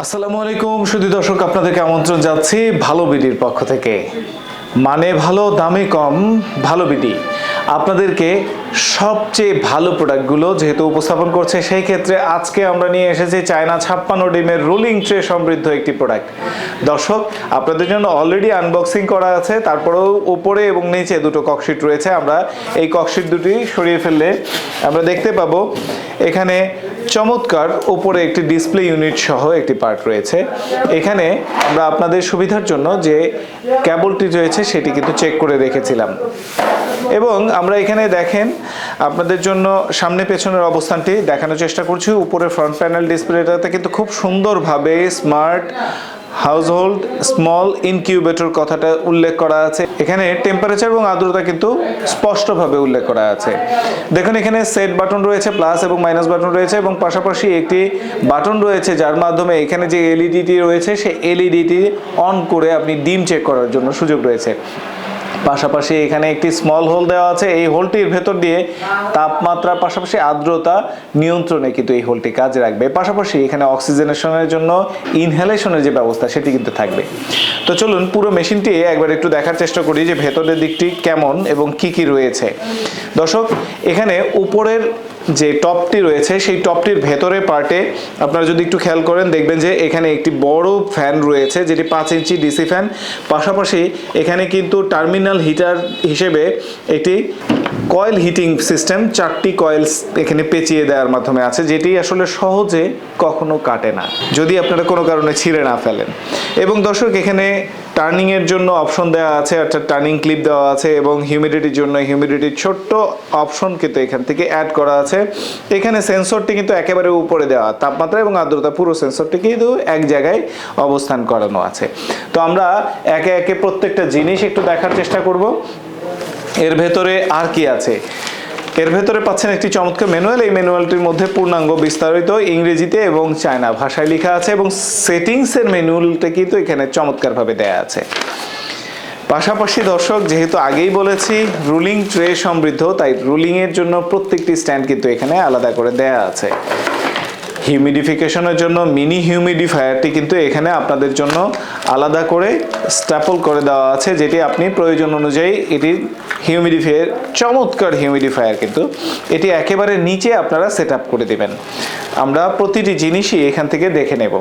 আসসালামু আলাইকুম শুধু দর্শক, আপনাদেরকে আমন্ত্রণ যাচ্ছি ভালো বিডির পক্ষ থেকে। মানে ভালো, দামে কম, ভালো বিডি। আপনাদেরকে সবচেয়ে ভালো প্রোডাক্টগুলো যেহেতু উপস্থাপন করছে, সেই ক্ষেত্রে আজকে আমরা নিয়ে এসেছি চায়না ছাপ্পান্ন ডিমের রোলিং ট্রে সমৃদ্ধ একটি প্রোডাক্ট। দর্শক, আপনাদের জন্য অলরেডি আনবক্সিং করা আছে, তারপরেও উপরে এবং নিচে দুটো ককশিট রয়েছে। আমরা এই ককশিট দুটি সরিয়ে ফেললে আমরা দেখতে পাবো, এখানে চমৎকার উপরে একটি ডিসপ্লে ইউনিট সহ একটি পার্ট রয়েছে। এখানে আমরা আপনাদের সুবিধার জন্য যে ক্যাবলটি রয়েছে সেটি কিন্তু চেক করে রেখেছিলাম এবং আমরা এখানে দেখেন, আপনাদের জন্য সামনে পেছনের অবস্থানটি দেখানোর চেষ্টা করছি। উপরে ফ্রন্ট প্যানেল ডিসপ্লেটাতে কিন্তু খুব সুন্দরভাবে স্মার্ট হাউসহোল্ড স্মল ইনকিউবেটর কথাটা উল্লেখ করা আছে। এখানে টেম্পারেচার এবং আর্দ্রতা কিন্তু স্পষ্টভাবে উল্লেখ করা আছে। দেখুন, এখানে সেট বাটন রয়েছে প্লাস এবং মাইনাস বাটন রয়েছে এবং পাশাপাশি একটি বাটন রয়েছে, যার মাধ্যমে এখানে যে এলইডিটি রয়েছে, সেই এলইডিটি অন করে আপনি ডিম চেক করার জন্য সুযোগ রয়েছে। পাশাপাশি এখানে একটি স্মল হোল দেওয়া আছে। এই হোলটির ভেতর দিয়ে তাপমাত্রার পাশাপাশি আর্দ্রতা নিয়ন্ত্রণে কিন্তু এই হোলটি কাজে রাখবে। পাশাপাশি এখানে অক্সিজেনেশনের জন্য ইনহেলেশনের যে ব্যবস্থা, সেটি কিন্তু থাকবে। তো চলুন পুরো মেশিনটি একবার একটু দেখার চেষ্টা করি যে ভেতরের দিকটি কেমন এবং কি কি রয়েছে। দর্শক, এখানে উপরের যে টপটি রয়েছে, সেই টপটির ভেতরে পার্টে আপনারা যদি একটু খেয়াল করেন, দেখবেন যে এখানে একটি বড় ফ্যান রয়েছে, যেটি পাঁচ ইঞ্চি ডিসি ফ্যান। পাশাপাশি এখানে কিন্তু টার্মিনাল হিটার হিসেবে একটি কয়েল হিটিং সিস্টেম, চারটি কয়েলস এখানে পেঁচিয়ে দেওয়ার মাধ্যমে আছে, যেটি আসলে সহজে কখনো কাটে না, যদি আপনারা কোনো কারণে ছিঁড়ে না ফেলেন। এবং দর্শক, এখানে টার্নিং এর জন্য অপশন দেওয়া আছে, অর্থাৎ টার্নিং ক্লিপ দেওয়া আছে এবং হিউমিডিটির জন্য হিউমিডিটির ছোট্ট অপশন কিন্তু এখান থেকে অ্যাড করা আছে। এখানে সেন্সরটি কিন্তু একেবারে উপরে দেওয়া, তাপমাত্রা এবং আর্দ্রতা, পুরো সেন্সরটি কিন্তু এক জায়গায় অবস্থান করানো আছে। তো আমরা একে একে প্রত্যেকটা জিনিস একটু দেখার চেষ্টা করব। এর ভেতরে আর কি আছে? এর ভেতরে পাচ্ছেন একটি চমৎকার ম্যানুয়াল। এই ম্যানুয়ালটির মধ্যে পূর্ণাঙ্গ বিস্তারিত ইংরেজিতে এবং চায়না ভাষায় লেখা আছে এবং সেটিংসের ম্যানুয়ালটা কিন্তু এখানে চমৎকারভাবে দেয়া আছে। পাশাপাশি দর্শক, যেহেতু আগেই বলেছি, রুলিং ট্রে সমৃদ্ধ, তাই রুলিং এর জন্য প্রত্যেকটি স্ট্যান্ড কিন্তু এখানে আলাদা করে দেয়া আছে। হিউমিডিফিকেশনের জন্য মিনি হিউমিডিফায়ারটি কিন্তু এখানে আপনাদের জন্য আলাদা করে স্ট্যাপল করে দেওয়া আছে, যেটি আপনি প্রয়োজন অনুযায়ী এটি হিউমিডিফায়ার চমৎকার হিউমিডিফায়ার কিন্তু এটি একেবারে নিচে আপনারা সেট করে দেবেন। আমরা প্রতিটি জিনিসই এখান থেকে দেখে নেব।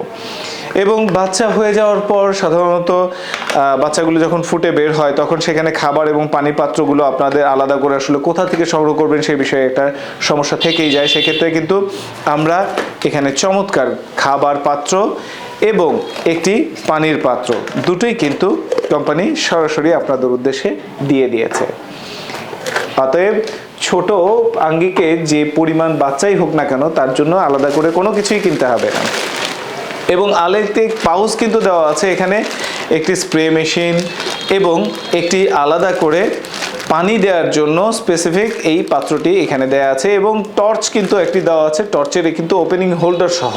এবং বাচ্চা হয়ে যাওয়ার পর সাধারণত বাচ্চাগুলো যখন ফুটে বের হয়, তখন সেখানে খাবার এবং পানির পাত্রগুলো আপনাদের আলাদা করে আসলে কোথা থেকে সংগ্রহ করবেন সেই বিষয়ে একটা সমস্যা থেকেই যায়। সেক্ষেত্রে কিন্তু আমরা এখানে চমৎকার খাবার পাত্র এবং একটি পানির পাত্র দুটোই কিন্তু কোম্পানি সরাসরি আপনাদের উদ্দেশ্যে দিয়ে দিয়েছে। অতএব ছোট আঙ্গিকে যে পরিমাণ বাচ্চাই হোক না কেন, তার জন্য আলাদা করে কোনো কিছুই কিনতে হবে না। এবং আলেকট্রিক পাউচ কিন্তু দেওয়া আছে এখানে। একটি স্প্রে মেশিন এবং একটি আলাদা করে পানি দেওয়ার জন্য স্পেসিফিক এই পাত্রটি এখানে দেওয়া আছে এবং টর্চ কিন্তু একটি দেওয়া আছে। টর্চের কিন্তু ওপেনিং হোল্ডার সহ,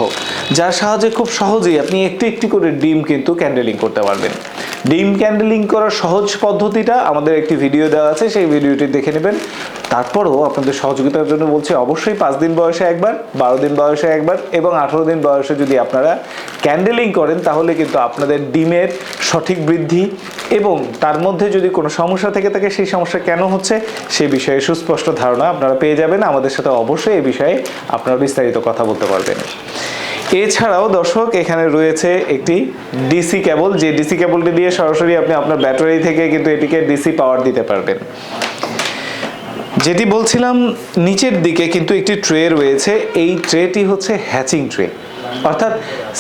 যার সাহায্যে খুব সহজেই আপনি একটি একটি করে ডিম কিন্তু ক্যান্ডেলিং করতে পারবেন। ডিম ক্যান্ডেলিং করার সহজ পদ্ধতিটা আমাদের একটি ভিডিও দেওয়া আছে, সেই ভিডিওটি দেখে নেবেন। তারপরও আপনাদের সহযোগিতার জন্য বলছি, অবশ্যই পাঁচ দিন বয়সে একবার, বারো দিন বয়সে একবার এবং আঠারো দিন বয়সে যদি আপনারা ক্যান্ডেলিং করেন, তাহলে কিন্তু আপনাদের ডিমের সঠিক বৃদ্ধি এবং তার মধ্যে যদি কোনো সমস্যা থেকে থাকে, সেই সমস্যা কেন হচ্ছে, সে বিষয়ে সুস্পষ্ট ধারণা আপনারা পেয়ে যাবেন। আমাদের সাথে অবশ্যই এ বিষয়ে আপনারা বিস্তারিত কথা বলতে পারবেন। এছাড়াও দর্শক, এখানে রয়েছে একটি ডিসি কেবল যে ডিসি কেবলটি দিয়ে সরাসরি আপনি আপনার ব্যাটারি থেকে কিন্তু এটিকে ডিসি পাওয়ার দিতে পারবেন। যেটি বলছিলাম, নিচের দিকে কিন্তু একটি ট্রে রয়েছে। এই ট্রেটি হচ্ছে হ্যাচিং ট্রে অর্থাৎ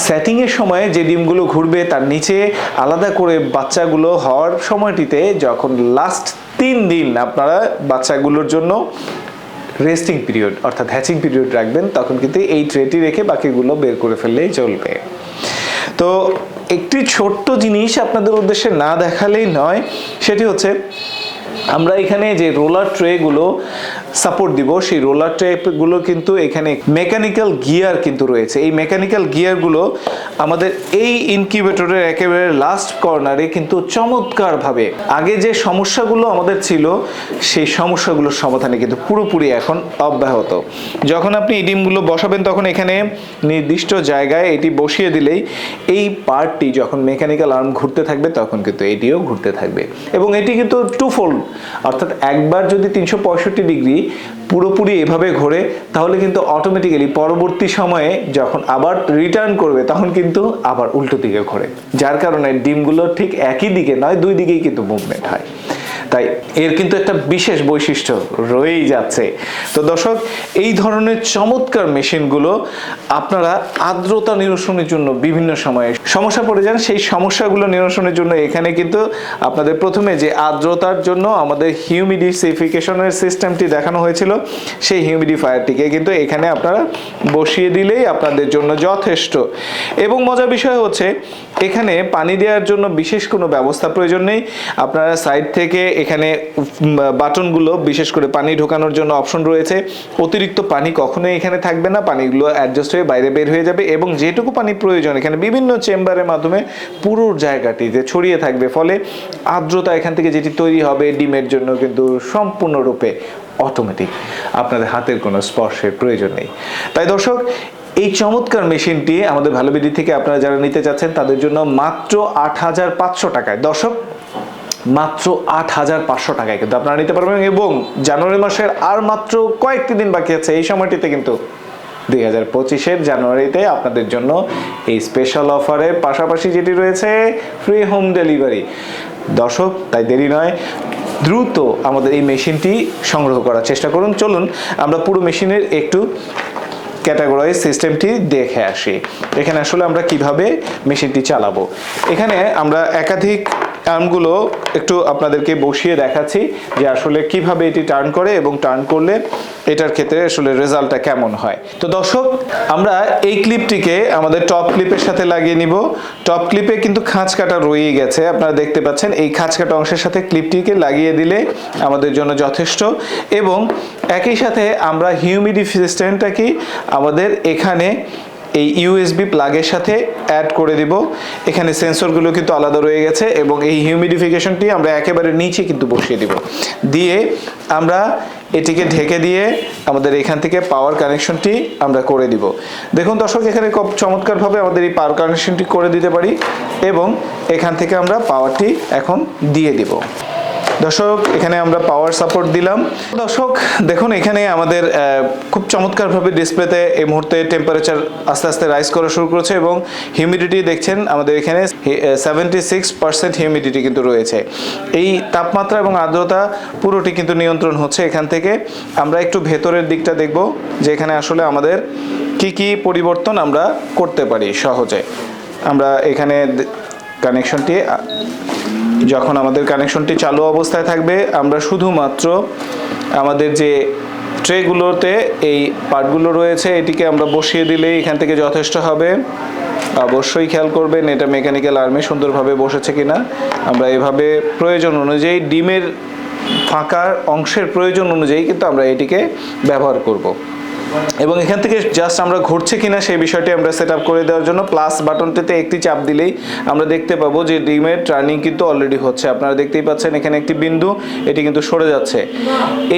সেটিংয়ের সময় যে ডিমগুলো ঘুরবে, তার নিচে আলাদা করে বাচ্চাগুলো হওয়ার সময়টিতে যখন লাস্ট তিন দিন আপনারা বাচ্চাগুলোর জন্য রেস্টিং পিরিয়ড, অর্থাৎ হ্যাচিং পিরিয়ড রাখবেন, তখন কিন্তু এই ট্রেটি রেখে বাকিগুলো বের করে ফেললেই চলবে। তো একটি ছোট্ট জিনিস আপনাদের উদ্দেশ্যে না দেখালেই নয়, সেটি হচ্ছে আমরা এখানে যে রোলার ট্রেগুলো সাপোর্ট দিব, সেই রোলার টাইপগুলো কিন্তু এখানে মেকানিক্যাল গিয়ার কিন্তু রয়েছে। এই মেকানিক্যাল গিয়ারগুলো আমাদের এই ইনকিউবেটরের একেবারে লাস্ট কর্নারে কিন্তু চমৎকারভাবে আগে যে সমস্যাগুলো আমাদের ছিল, সেই সমস্যাগুলোর সমাধানে কিন্তু পুরোপুরি এখন অব্যাহত। যখন আপনি এই বসাবেন, তখন এখানে নির্দিষ্ট জায়গায় এটি বসিয়ে দিলেই এই পার্টটি যখন মেকানিক্যাল আর্ম ঘুরতে থাকবে, তখন কিন্তু এটিও ঘুরতে থাকবে। এবং এটি কিন্তু টু ফোল্ড অর্থাৎ একবার যদি তিনশো পঁয়ষট্টি ডিগ্রি পুরোপুরি এভাবে ঘোরে, তাহলে কিন্তু অটোমেটিক্যালি পরবর্তী সময়ে যখন আবার রিটার্ন করবে, তখন কিন্তু আবার উল্টো দিকে ঘোরে। যার কারণে ডিমগুলো ঠিক একই দিকে নয়, দুই দিকেই কিন্তু মুভমেন্ট হয়। তাই এর কিন্তু একটা বিশেষ বৈশিষ্ট্য রয়েই যাচ্ছে। তো দর্শক, এই ধরনের চমৎকার মেশিনগুলো আপনারা আর্দ্রতা নিরসনের জন্য বিভিন্ন সময়ে সমস্যা পড়ে যান। সেই সমস্যাগুলো নিরসনের জন্য এখানে কিন্তু আপনাদের প্রথমে যে আর্দ্রতার জন্য আমাদের হিউমিডিফিকেশনের সিস্টেমটি দেখানো হয়েছিল, সেই হিউমিডিফায়ারটিকে কিন্তু এখানে আপনারা বসিয়ে দিলেই আপনাদের জন্য যথেষ্ট। এবং মজার বিষয় হচ্ছে এখানে পানি দেওয়ার জন্য বিশেষ কোনো ব্যবস্থা প্রয়োজন নেই। আপনারা সাইড থেকে এখানে বাটনগুলো বিশেষ করে পানি ঢোকানোর জন্য অপশন রয়েছে। অতিরিক্ত পানি কখনোই এখানে থাকবে না, পানিগুলো অ্যাডজাস্ট হয়ে বাইরে বের হয়ে যাবে এবং যেটুকু পানি প্রয়োজন, এখানে বিভিন্ন চেম্বারের মাধ্যমে পুরো জায়গাটিতে ছড়িয়ে থাকবে। ফলে আর্দ্রতা এখান থেকে যেটি তৈরি হবে ডিমের জন্য কিন্তু সম্পূর্ণরূপে অটোমেটিক আপনাদের হাতের কোনো স্পর্শের প্রয়োজন নেই। তাই দর্শক এই চমৎকার মেশিনটি আমাদের ভালো বিডি থেকে আপনারা যারা নিতে চাচ্ছেন, তাদের জন্য মাত্র আট হাজার পাঁচশো টাকায়। দর্শক, মাত্র আট হাজার পাঁচশো টাকায় কিন্তু আপনারা নিতে পারবেন এবং জানুয়ারি মাসের আর মাত্র কয়েকটি দিন বাকি আছে। এই সময়টিতে কিন্তু দুই হাজার পঁচিশের জানুয়ারিতে আপনাদের জন্য এই স্পেশাল অফারের পাশাপাশি যেটি রয়েছে ফ্রি হোম ডেলিভারি দর্শক, তাই দেরি নয়, দ্রুত আমাদের এই মেশিনটি সংগ্রহ করার চেষ্টা করুন। চলুন, আমরা পুরো মেশিনের একটু ক্যাটাগরাইজ সিস্টেমটি দেখে আসি। এখানে আসলে আমরা কীভাবে মেশিনটি চালাবো? এখানে আমরা একাধিক টার্মগুলো একটু আপনাদেরকে বসিয়ে দেখাচ্ছি যে আসলে কীভাবে এটি টার্ন করে এবং টার্ন করলে এটার ক্ষেত্রে আসলে রেজাল্টটা কেমন হয়। তো দর্শক, আমরা এই ক্লিপটিকে আমাদের টপ ক্লিপের সাথে লাগিয়ে নিব। টপ ক্লিপে কিন্তু খাঁচ কাটা রয়েই গেছে। আপনারা দেখতে পাচ্ছেন, এই খাঁচ কাটা অংশের সাথে ক্লিপটিকে লাগিয়ে দিলে আমাদের জন্য যথেষ্ট এবং একই সাথে আমরা হিউমিডিফি সিস্টেমটাকে আমাদের এখানে এই ইউএসবি প্লাগের সাথে অ্যাড করে দিব। এখানে সেন্সরগুলো কিন্তু আলাদা রয়ে গেছে এবং এই হিউমিডিফিকেশনটি আমরা একেবারে নিচে কিন্তু বসিয়ে দিব। দিয়ে আমরা এটিকে ঢেকে দিয়ে আমাদের এখান থেকে পাওয়ার কানেকশনটি আমরা করে দিব। দেখুন দর্শক, এখানে খুব চমৎকারভাবে আমাদের এই পাওয়ার কানেকশনটি করে দিতে পারি এবং এখান থেকে আমরা পাওয়ারটি এখন দিয়ে দিব। দর্শক, এখানে আমরা পাওয়ার সাপোর্ট দিলাম। দর্শক, দেখুন, এখানে আমাদের খুব চমৎকারভাবে ডিসপ্লেতে এই মুহূর্তে টেম্পারেচার আস্তে আস্তে রাইজ করা শুরু করেছে এবং হিউমিডিটি দেখছেন, আমাদের এখানে সেভেন্টি সিক্স পার্সেন্ট হিউমিডিটি কিন্তু রয়েছে। এই তাপমাত্রা এবং আর্দ্রতা পুরোটি কিন্তু নিয়ন্ত্রণ হচ্ছে এখান থেকে। আমরা একটু ভেতরের দিকটা দেখব যে এখানে আসলে আমাদের কি কি পরিবর্তন আমরা করতে পারি সহজে। আমরা এখানে কানেকশনটি যখন আমাদের কানেকশনটি চালু অবস্থায় থাকবে, আমরা শুধুমাত্র আমাদের যে ট্রেগুলোতে এই পার্টগুলো রয়েছে, এটিকে আমরা বসিয়ে দিলেই এখান থেকে যথেষ্ট হবে। অবশ্যই খেয়াল করবেন, এটা মেকানিক্যাল আর্মে সুন্দরভাবে বসেছে কিনা। আমরা এভাবে প্রয়োজন অনুযায়ী ডিমের ফাঁকার অংশের প্রয়োজন অনুযায়ী কিন্তু আমরা এটিকে ব্যবহার করব। এবং এখান থেকে জাস্ট আমরা ঘুরছে কিনা সেই বিষয়টি আমরা সেট করে দেওয়ার জন্য। প্লাস বাটনটিতে একটি চাপ দিলেই আমরা দেখতে পাবো যে ডিমের টার্নিং কিন্তু অলরেডি হচ্ছে। আপনারা দেখতেই পাচ্ছেন এখানে একটি বিন্দু, এটি কিন্তু সরে যাচ্ছে।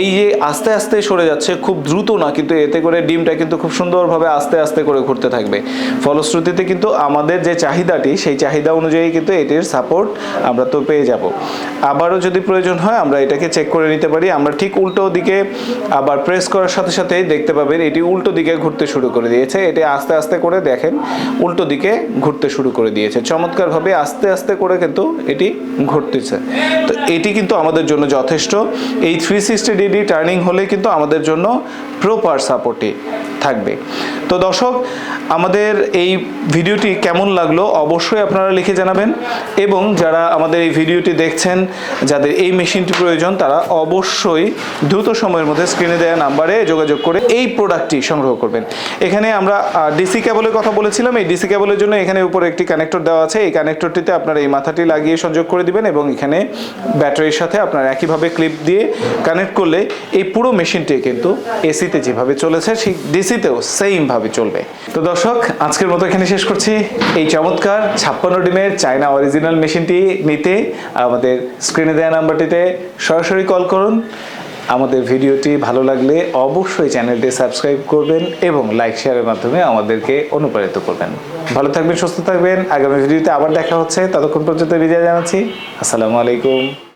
এই যে আস্তে আস্তে সরে যাচ্ছে, খুব দ্রুত না, কিন্তু এতে করে ডিমটা কিন্তু খুব সুন্দরভাবে আস্তে আস্তে করে ঘুরতে থাকবে। ফলশ্রুতিতে কিন্তু আমাদের যে চাহিদাটি, সেই চাহিদা অনুযায়ী কিন্তু এটির সাপোর্ট আমরা তো পেয়ে যাব। আবারও যদি প্রয়োজন হয়, আমরা এটাকে চেক করে নিতে পারি। আমরা ঠিক উল্টো দিকে আবার প্রেস করার সাথে সাথেই দেখতে পাবেন এটি উল্টো দিকে ঘুরতে শুরু করে দিয়েছে। এটি আস্তে আস্তে করে দেখেন, উল্টো দিকে ঘুরতে শুরু করে দিয়েছে। চমৎকারভাবে আস্তে আস্তে করে কিন্তু এটি ঘুরতেছে। তো এটি কিন্তু আমাদের জন্য যথেষ্ট। এই থ্রি সিক্সটি ডিগ্রি টার্নিং হলে কিন্তু আমাদের জন্য প্রপার সাপোর্টে থাকবে। তো দর্শক, আমাদের এই ভিডিওটি কেমন লাগল অবশ্যই আপনারা লিখে জানাবেন এবং যারা আমাদের এই ভিডিওটি দেখছেন, যাদের এই মেশিনটি প্রয়োজন, তারা অবশ্যই দ্রুত সময়ের মধ্যে স্ক্রিনে দেওয়া নাম্বারে যোগাযোগ করে এই প্রোডাক্টটি সংগ্রহ করবেন। এখানে আমরা ডিসি কেবলের কথা বলেছিলাম, এই ডিসি কেবলের জন্য এখানে উপরে একটি কানেক্টর দেওয়া আছে, এই কানেক্টরটিতে আপনারা এই মাথাটি লাগিয়ে সংযোগ করে দিবেন এবং এখানে ব্যাটারির সাথে আপনারা একইভাবে ক্লিপ দিয়ে কানেক্ট করলে এই পুরো মেশিনটি কিন্তু এসিতে যেভাবে চলেছে সেই ডিসিতেও সেমভাবে চলবে। তো দর্শক, আজকের মতো এখানে শেষ করছি। এই চমৎকার ছাপ্পান্ন ডিমের চায়না অরিজিনাল মেশিনটি নিতে আমাদের স্ক্রিনে দেওয়া নাম্বারটিতে সরাসরি কল করুন। আমাদের ভিডিওটি ভালো লাগলে অবশ্যই চ্যানেলটি সাবস্ক্রাইব করবেন এবং লাইক শেয়ারের মাধ্যমে আমাদেরকে অনুপ্রাণিত করবেন। ভালো থাকবেন, সুস্থ থাকবেন। আগামী ভিডিওতে আবার দেখা হচ্ছে। ততক্ষণ পর্যন্ত বিদায় জানাচ্ছি। আসসালামু আলাইকুম।